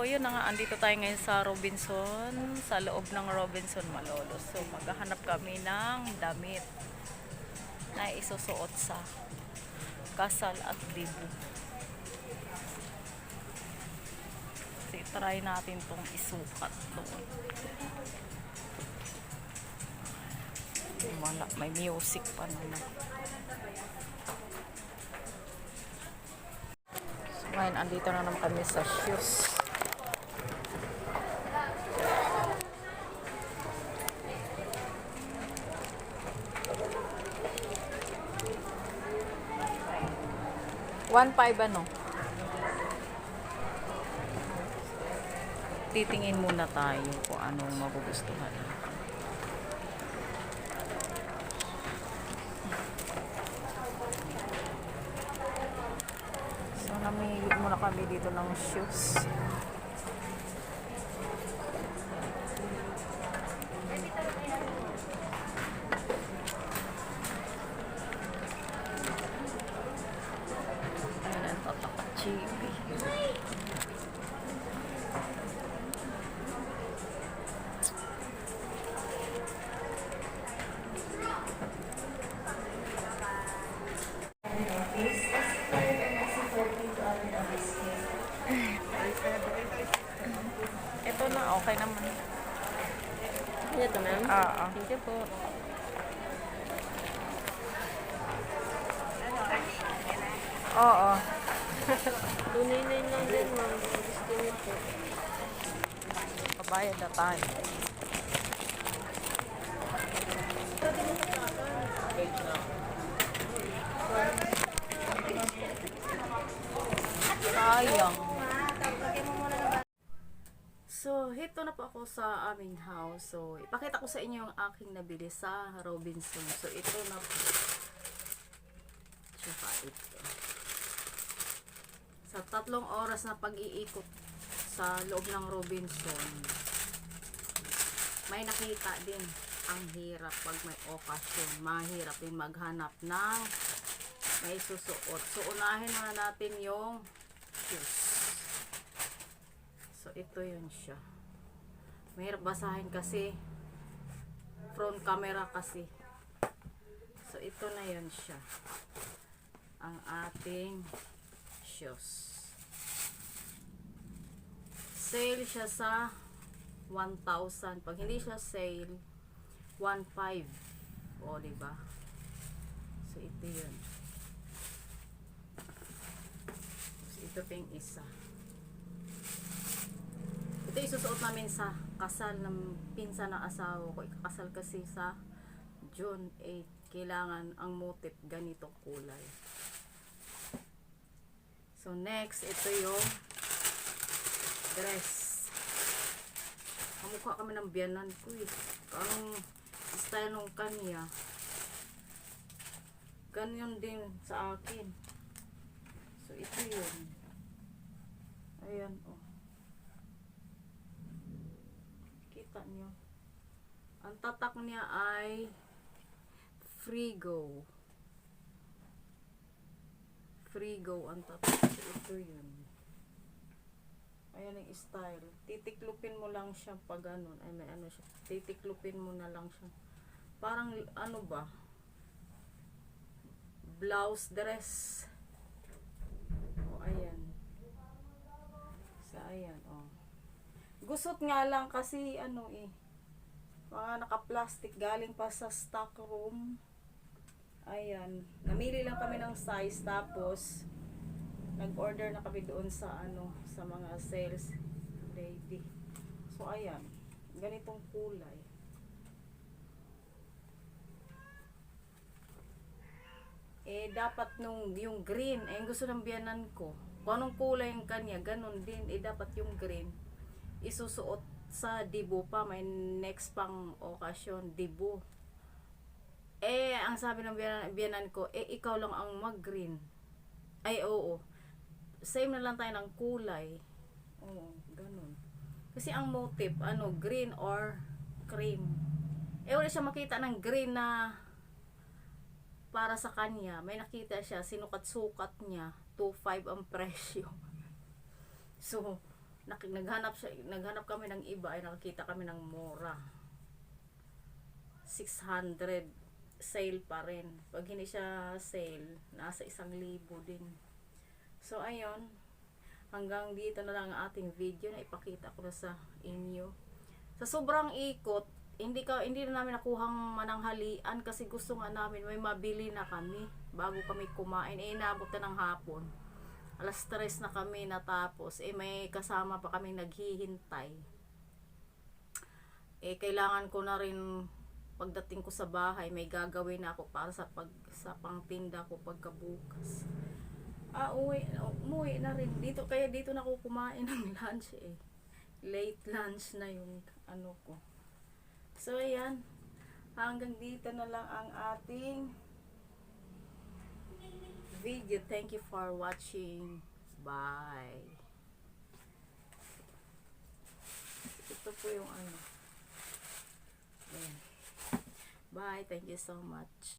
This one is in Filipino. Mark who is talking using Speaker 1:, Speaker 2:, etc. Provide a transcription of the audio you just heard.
Speaker 1: So, yun na nga, andito tayo ngayon sa Robinson, sa loob ng Robinson Malolos. So, maghahanap kami ng damit na isusuot sa kasal at dibu. So, try natin tong isukat doon. Wala, may music pa naman. So, ngayon, andito na naman kami sa shoes. One five ano? Titingin muna tayo kung anong magugustuhan. So, namili muna kami dito ng shoes. Ito na, okay naman.
Speaker 2: Ito ma'am.
Speaker 1: Oo.
Speaker 2: Thank you po.
Speaker 1: Oo.
Speaker 2: Tunay na lang din ma'am. Gusto niyo po.
Speaker 1: Pabayad na tayo. Sayang. So, hito na po ako sa aming house. So, ipakita ko sa inyo yung aking nabili sa Robinson. So, ito na po. Tsaka ito. Sa tatlong oras na pag-iikot sa loob ng Robinson, may nakita din ang hirap pag may okasyon. Mahirap din maghanap ng may susuot. So, unahin muna natin yung shoes. So, ito yun siya. Mahirap basahin kasi front camera kasi. So, ito na yun siya. Ang ating shoes. Sale siya sa 1,000. Pag hindi siya sale, 1,500. O, diba? So, ito yun. So, ito pa isa. Ito isusuot namin sa kasal ng pinsan ng asawa ko. Ikakasal kasi sa June 8. Kailangan ang motif ganitong kulay. So next, ito yung dress. Kamukha kami ng biyanan ko eh. Ang style nung kanya. Ganyan din sa akin. So ito yun. Ayan oh. Ang tatak niya ay Frigo. Frigo ang tatak. Ito yun. Ayan ang style. Titiklupin mo lang siya pag ganun. Ay may ano siya. Titiklupin mo na lang siya. Parang ano ba? Blouse dress. O ayan. Sa ayan oh. Gusot nga lang kasi ano eh. Mga naka-plastic galing pa sa stock room. Ayan. Namili lang kami ng size tapos nag-order na kami doon sa ano sa mga sales lady. So ayan, ganitong kulay. Eh dapat nung yung green, eh gusto ng biyanan ko. Kung anong kulay yung kanya, ganun din. Eh dapat yung green isusuot sa dibo pa. May next pang okasyon, dibo. Eh, ang sabi ng biyanan, ko, eh, ikaw lang ang mag-green. Ay, oo. Same na lang tayo ng kulay. Oo, ganun. Kasi ang motive, ano, green or cream. Eh, wala siya makita ng green na para sa kanya. May nakita siya, sinukat-sukat niya. 2.5 ang presyo. So, naghanap siya, naghanap kami ng iba ay nakakita kami ng mura. 600 sale pa rin. Pag hindi siya sale, nasa isang libo din. So, ayun. Hanggang dito na lang ang ating video na ipakita ko na sa inyo. Sa sobrang ikot, hindi ka hindi na namin nakuhang mananghalian kasi gusto nga namin may mabili na kami bago kami kumain. Eh, inabot na ng hapon. Alas 3 na kami natapos. Eh, may kasama pa kaming naghihintay. Eh, kailangan ko na rin pagdating ko sa bahay, may gagawin na ako para sa pag sa pangtinda ko pagkabukas. Ah, uwi, umuwi na rin. Dito, kaya dito na ako kumain ng lunch eh. Late lunch na yung ano ko. So, ayan. Hanggang dito na lang ang ating video. Thank you for watching. Bye. Ito po yung ano. Bye. Thank you so much.